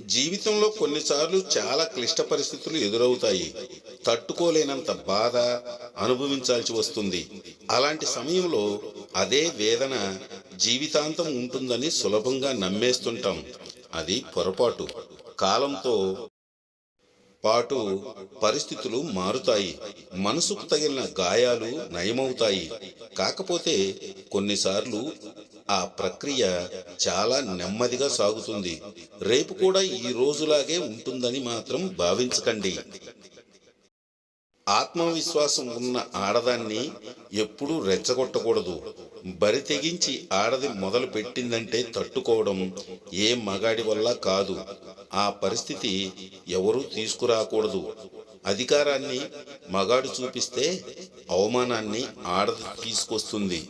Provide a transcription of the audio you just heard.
జీవితంలో కొన్నిసార్లు చాలా క్లిష్ట పరిస్థితులు ఎదురవుతాయి. తట్టుకోలేనంత బాధ అనుభవించాల్సి వస్తుంది. అలాంటి సమయంలో అదే వేదన జీవితాంతం ఉంటుందని సులభంగా నమ్మేస్తుంటాం. అది పొరపాటు. కాలంతో పాటు పరిస్థితులు మారుతాయి. మనసుకు తగిలిన గాయాలు నయమవుతాయి. కాకపోతే కొన్నిసార్లు ఆ ప్రక్రియ చాలా నెమ్మదిగా సాగుతుంది. రేపు కూడా ఈ రోజులాగే ఉంటుందని మాత్రం భావించకండి. ఆత్మవిశ్వాసం ఉన్న ఆడదాన్ని ఎప్పుడూ రెచ్చగొట్టకూడదు. బరి తెగించి ఆడది మొదలు పెట్టిందంటే తట్టుకోవడం ఏ మగాడి వల్ల కాదు. ఆ పరిస్థితి ఎవరూ తీసుకురాకూడదు. అధికారాన్ని మగాడు చూపిస్తే అవమానాన్ని ఆడది తీసుకొస్తుంది.